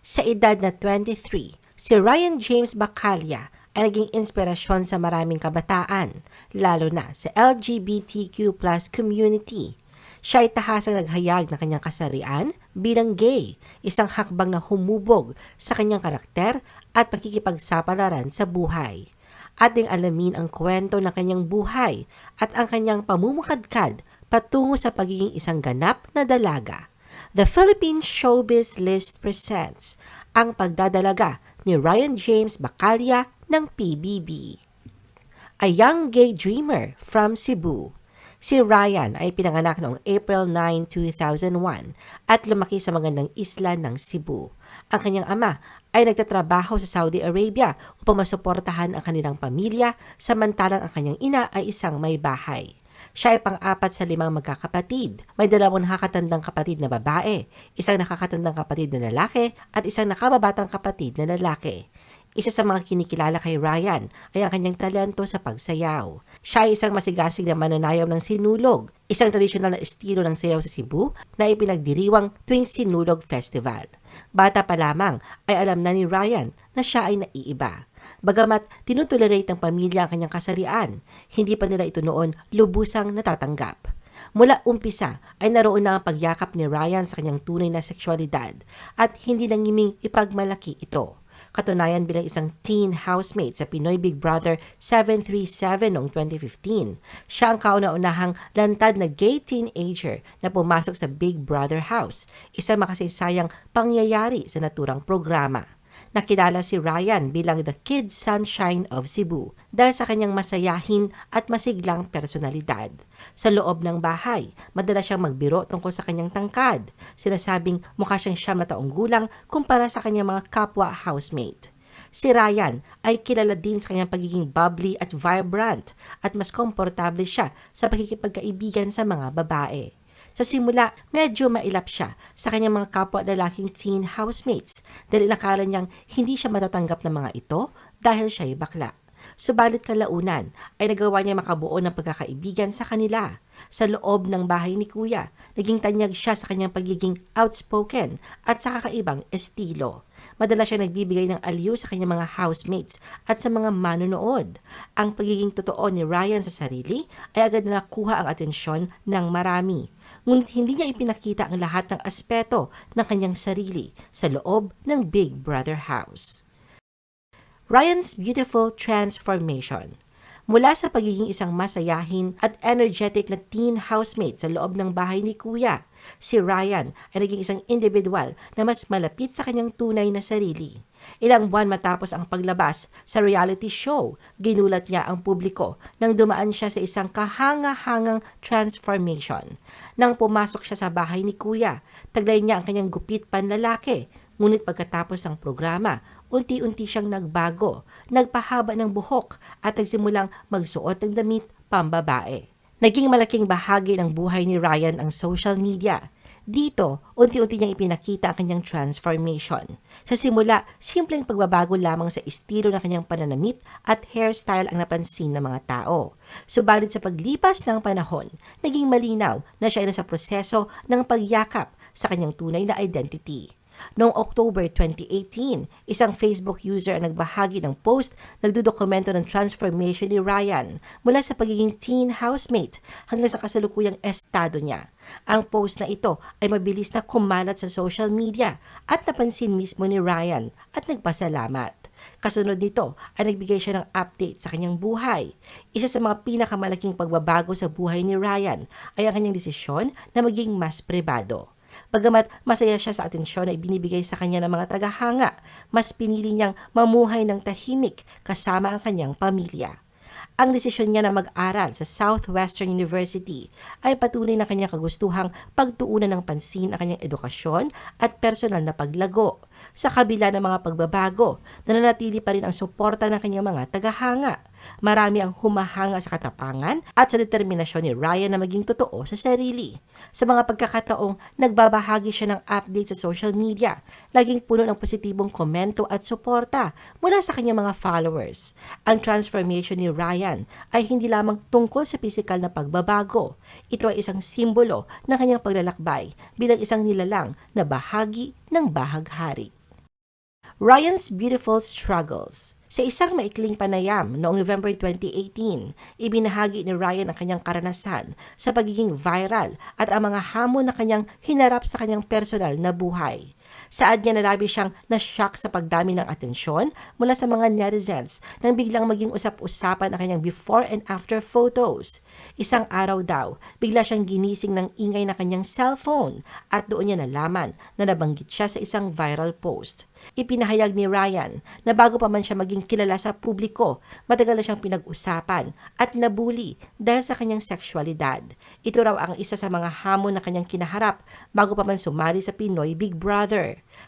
Sa edad na 23, si Ryan James Bacalia ay naging inspirasyon sa maraming kabataan, lalo na sa LGBTQ plus community. Siya ay tahasang naghayag ng kanyang kasarian bilang gay, isang hakbang na humubog sa kanyang karakter at pakikipagsapalaran sa buhay. Ating alamin ang kwento ng kanyang buhay at ang kanyang pamumukadkad patungo sa pagiging isang ganap na dalaga. The Philippine Showbiz List presents ang pagdadalaga ni Ryan James Bacalia ng PBB. A young gay dreamer from Cebu. Si Ryan ay pinanganak noong April 9, 2001 at lumaki sa magandang isla ng Cebu. Ang kanyang ama ay nagtatrabaho sa Saudi Arabia upang masuportahan ang kanilang pamilya samantalang ang kanyang ina ay isang may bahay. Siya ay pang-apat sa limang magkakapatid. May dalawang nakakatandang kapatid na babae, isang nakakatandang kapatid na lalaki, at isang nakababatang kapatid na lalaki. Isa sa mga kinikilala kay Ryan ay ang kanyang talento sa pagsayaw. Siya ay isang masigasig na mananayaw ng sinulog, isang tradisyonal na estilo ng sayaw sa Cebu na ipinagdiriwang tuwing Sinulog Festival. Bata pa lamang ay alam na ni Ryan na siya ay naiiba. Bagamat tinutolerate ng pamilya ang kanyang kasarian, hindi pa nila ito noon lubusang natatanggap. Mula umpisa ay naroon na ang pagyakap ni Ryan sa kanyang tunay na sexualidad at hindi nangiming ipagmalaki ito. Katunayan bilang isang teen housemate sa Pinoy Big Brother 737 noong 2015, siya ang kauna-unahang lantad na gay teenager na pumasok sa Big Brother House, isang makasaysayang pangyayari sa naturang programa. Nakilala si Ryan bilang the Kid Sunshine of Cebu dahil sa kanyang masayahin at masiglang personalidad. Sa loob ng bahay, madalas siyang magbiro tungkol sa kanyang tangkad. Sinasabing mukha siyang siyam na taong gulang kumpara sa kanyang mga kapwa housemate. Si Ryan ay kilala din sa kanyang pagiging bubbly at vibrant at mas komportable siya sa pagkikipagkaibigan sa mga babae. Sa simula, medyo mailap siya sa kanyang mga kapwa lalaking teen housemates dahil inakala niyang hindi siya matatanggap ng mga ito dahil siya ay bakla. Subalit kalaunan ay nagawa niya makabuo ng pagkakaibigan sa kanila. Sa loob ng bahay ni Kuya, naging tanyag siya sa kanyang pagiging outspoken at sa kakaibang estilo. Madalas siya nagbibigay ng aliw sa kanyang mga housemates at sa mga manonood. Ang pagiging totoo ni Ryan sa sarili ay agad na nakuha ang atensyon ng marami. Ngunit hindi niya ipinakita ang lahat ng aspeto ng kanyang sarili sa loob ng Big Brother house. Ryan's Beautiful Transformation Mula sa pagiging isang masayahin at energetic na teen housemate sa loob ng bahay ni Kuya, si Ryan ay naging isang individual na mas malapit sa kanyang tunay na sarili. Ilang buwan matapos ang paglabas sa reality show, ginulat niya ang publiko nang dumaan siya sa isang kahanga-hangang transformation. Nang pumasok siya sa bahay ni Kuya, taglay niya ang kanyang gupit panlalaki, ngunit pagkatapos ng programa, unti-unti siyang nagbago, nagpahaba ng buhok at nagsimulang magsuot ng damit pambabae. Naging malaking bahagi ng buhay ni Ryan ang social media. Dito, unti-unti niyang ipinakita ang kanyang transformation. Sa simula, simpleng pagbabago lamang sa estilo ng kanyang pananamit at hairstyle ang napansin ng mga tao. Subalit sa paglipas ng panahon, naging malinaw na siya ay nasa proseso ng pagyakap sa kanyang tunay na identity. Noong October 2018, isang Facebook user ang nagbahagi ng post nagdudokumento ng transformation ni Ryan mula sa pagiging teen housemate hanggang sa kasalukuyang estado niya. Ang post na ito ay mabilis na kumalat sa social media at napansin mismo ni Ryan at nagpasalamat. Kasunod nito ay nagbigay siya ng update sa kanyang buhay. Isa sa mga pinakamalaking pagbabago sa buhay ni Ryan ay ang kanyang desisyon na maging mas pribado. Bagamat masaya siya sa atensyon na ibinibigay sa kanya ng mga tagahanga, mas pinili niyang mamuhay ng tahimik kasama ang kanyang pamilya. Ang desisyon niya na mag-aral sa Southwestern University ay patuloy na kanyang kagustuhang pagtuunan ng pansin ang kanyang edukasyon at personal na paglago. Sa kabila ng mga pagbabago, nananatili pa rin ang suporta ng kanyang mga tagahanga. Marami ang humahanga sa katapangan at sa determinasyon ni Ryan na maging totoo sa sarili. Sa mga pagkakataong nagbabahagi siya ng update sa social media, laging puno ng positibong komento at suporta mula sa kanyang mga followers. Ang transformation ni Ryan ay hindi lamang tungkol sa pisikal na pagbabago. Ito ay isang simbolo ng kanyang paglalakbay bilang isang nilalang na bahagi ng bahaghari. Ryan's Beautiful Struggles sa isang maikling panayam noong November 2018, ibinahagi ni Ryan ang kanyang karanasan sa pagiging viral at ang mga hamon na kanyang hinarap sa kanyang personal na buhay. Saad niya na labi siyang na-shock sa pagdami ng atensyon mula sa mga netizens nang biglang maging usap-usapan ang kanyang before and after photos. Isang araw daw, bigla siyang ginising ng ingay na kanyang cellphone at doon niya nalaman na nabanggit siya sa isang viral post. Ipinahayag ni Ryan na bago pa man siya maging kilala sa publiko, matagal na siyang pinag-usapan at nabuli dahil sa kanyang sexualidad. Ito raw ang isa sa mga hamon na kanyang kinaharap bago pa man sumali sa Pinoy Big Brother.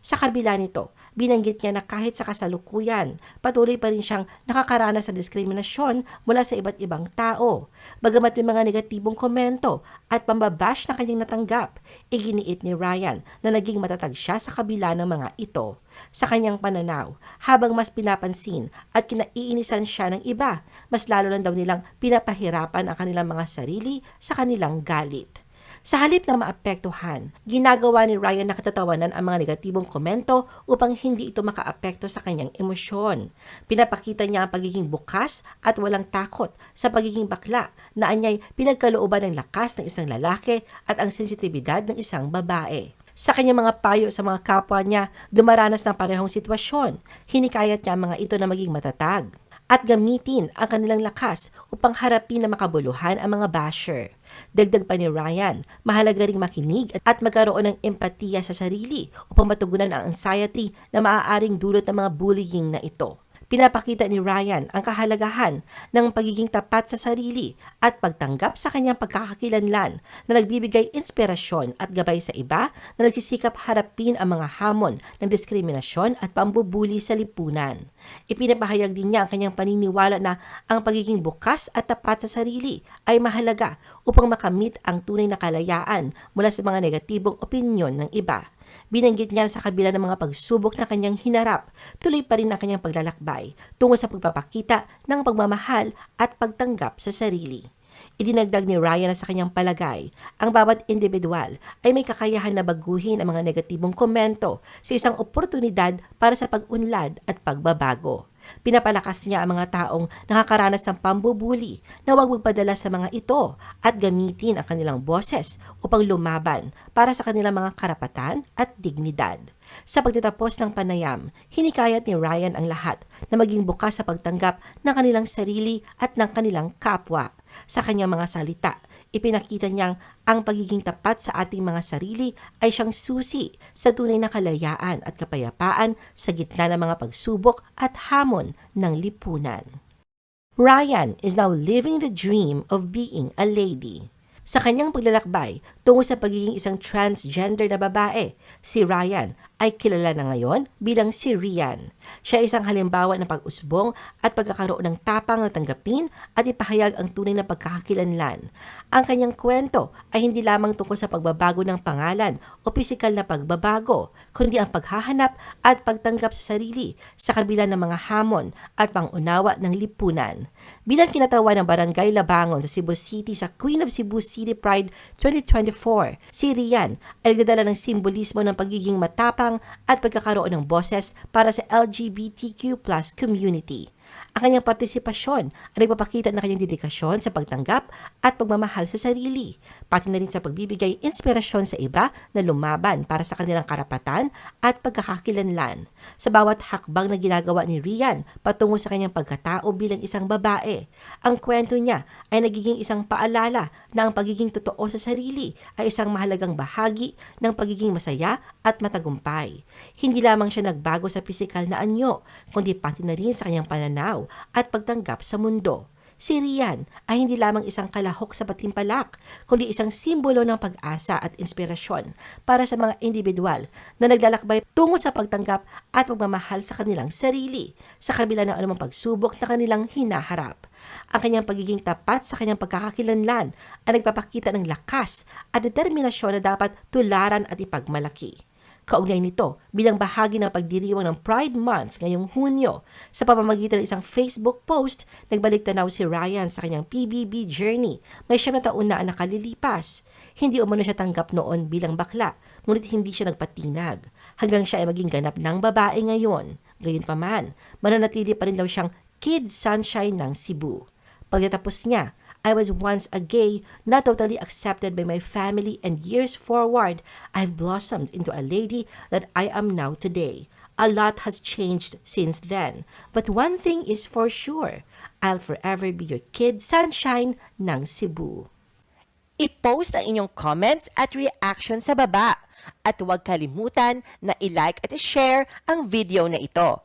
Sa kabila nito, binanggit niya na kahit sa kasalukuyan, patuloy pa rin siyang nakakaranas sa diskriminasyon mula sa iba't ibang tao. Bagamat may mga negatibong komento at pambabash na kanyang natanggap, iginiit ni Ryan na naging matatag siya sa kabila ng mga ito. Sa kanyang pananaw, habang mas pinapansin at kinaiinisan siya ng iba, mas lalo lang daw nilang pinapahirapan ang kanilang mga sarili sa kanilang galit. Sa halip na maapektuhan, ginagawa ni Ryan na katatawanan ang mga negatibong komento upang hindi ito makaapekto sa kanyang emosyon. Pinapakita niya ang pagiging bukas at walang takot sa pagiging bakla na anyay pinagkalooban ng lakas ng isang lalaki at ang sensitibidad ng isang babae. Sa kanyang mga payo sa mga kapwa niya, dumaranas ng parehong sitwasyon. Hinikayat niya ang mga ito na maging matatag at gamitin ang kanilang lakas upang harapin na makabuluhan ang mga basher. Dagdag pa ni Ryan, mahalaga ring makinig at magkaroon ng empatiya sa sarili upang matugunan ang anxiety na maaaring dulot ng mga bullying na ito. Pinapakita ni Ryan ang kahalagahan ng pagiging tapat sa sarili at pagtanggap sa kanyang pagkakakilanlan na nagbibigay inspirasyon at gabay sa iba na nagsisikap harapin ang mga hamon ng diskriminasyon at pambubuli sa lipunan. Ipinapahayag din niya ang kanyang paniniwala na ang pagiging bukas at tapat sa sarili ay mahalaga upang makamit ang tunay na kalayaan mula sa mga negatibong opinyon ng iba. Binanggit niya sa kabila ng mga pagsubok na kanyang hinarap, tuloy pa rin ang kanyang paglalakbay tungo sa pagpapakita ng pagmamahal at pagtanggap sa sarili. Idinagdag ni Ryan na sa kanyang palagay, ang bawat individual ay may kakayahan na baguhin ang mga negatibong komento sa isang oportunidad para sa pag-unlad at pagbabago. Pinapalakas niya ang mga taong nakakaranas ng pambubuli na huwag magpadala sa mga ito at gamitin ang kanilang boses upang lumaban para sa kanilang mga karapatan at dignidad. Sa pagtatapos ng panayam, hinikayat ni Ryan ang lahat na maging bukas sa pagtanggap ng kanilang sarili at ng kanilang kapwa. Sa kanyang mga salita, ipinakita niyang ang pagiging tapat sa ating mga sarili ay siyang susi sa tunay na kalayaan at kapayapaan sa gitna ng mga pagsubok at hamon ng lipunan. Ryan is now living the dream of being a lady. Sa kanyang paglalakbay tungo sa pagiging isang transgender na babae, si Ryan ay kilala na ngayon bilang si Rian. Siya ay isang halimbawa ng pag-usbong at pagkakaroon ng tapang na tanggapin at ipahayag ang tunay na pagkakakilanlan. Ang kanyang kwento ay hindi lamang tungkol sa pagbabago ng pangalan o pisikal na pagbabago, kundi ang paghahanap at pagtanggap sa sarili sa kabila ng mga hamon at pangunawa ng lipunan. Bilang kinatawa ng Barangay Labangon sa Cebu City sa Queen of Cebu City Pride 2024, si Rian ay nagdadala ng simbolismo ng pagiging matapang at pagkakaroon ng boses para sa LGBTQ plus community. Ang kanyang partisipasyon ay nagpapakita ng kanyang dedikasyon sa pagtanggap at pagmamahal sa sarili, pati na rin sa pagbibigay inspirasyon sa iba na lumaban para sa kanilang karapatan at pagkakakilanlan. Sa bawat hakbang na ginagawa ni Rian patungo sa kanyang pagkatao bilang isang babae, ang kwento niya ay nagiging isang paalala na ang pagiging totoo sa sarili ay isang mahalagang bahagi ng pagiging masaya at matagumpay. Hindi lamang siya nagbago sa pisikal na anyo, kundi pati na rin sa kanyang pananaw at pagtanggap sa mundo. Si Rian ay hindi lamang isang kalahok sa patimpalak, kundi isang simbolo ng pag-asa at inspirasyon para sa mga individual na naglalakbay tungo sa pagtanggap at pagmamahal sa kanilang sarili sa kabila ng anumang pagsubok na kanilang hinaharap. Ang kanyang pagiging tapat sa kanyang pagkakakilanlan ay nagpapakita ng lakas at determinasyon na dapat tularan at ipagmalaki. Kaugnay nito, bilang bahagi ng pagdiriwang ng Pride Month ngayong Hunyo, sa pamamagitan ng isang Facebook post, nagbalik tanaw si Ryan sa kanyang PBB journey. May siyam na taon na ang nakalilipas. Hindi umano siya tanggap noon bilang bakla, ngunit hindi siya nagpatinag. hanggang siya ay maging ganap ng babae ngayon. Gayunpaman, mananatili pa rin daw siyang Kid Sunshine ng Cebu. Pagkatapos niya, I was once a gay, not totally accepted by my family, and years forward, I've blossomed into a lady that I am now today. A lot has changed since then, but one thing is for sure, I'll forever be your kid sunshine ng Cebu. I-post ang inyong comments at reaction sa baba. At huwag kalimutan na i-like at i-share ang video na ito.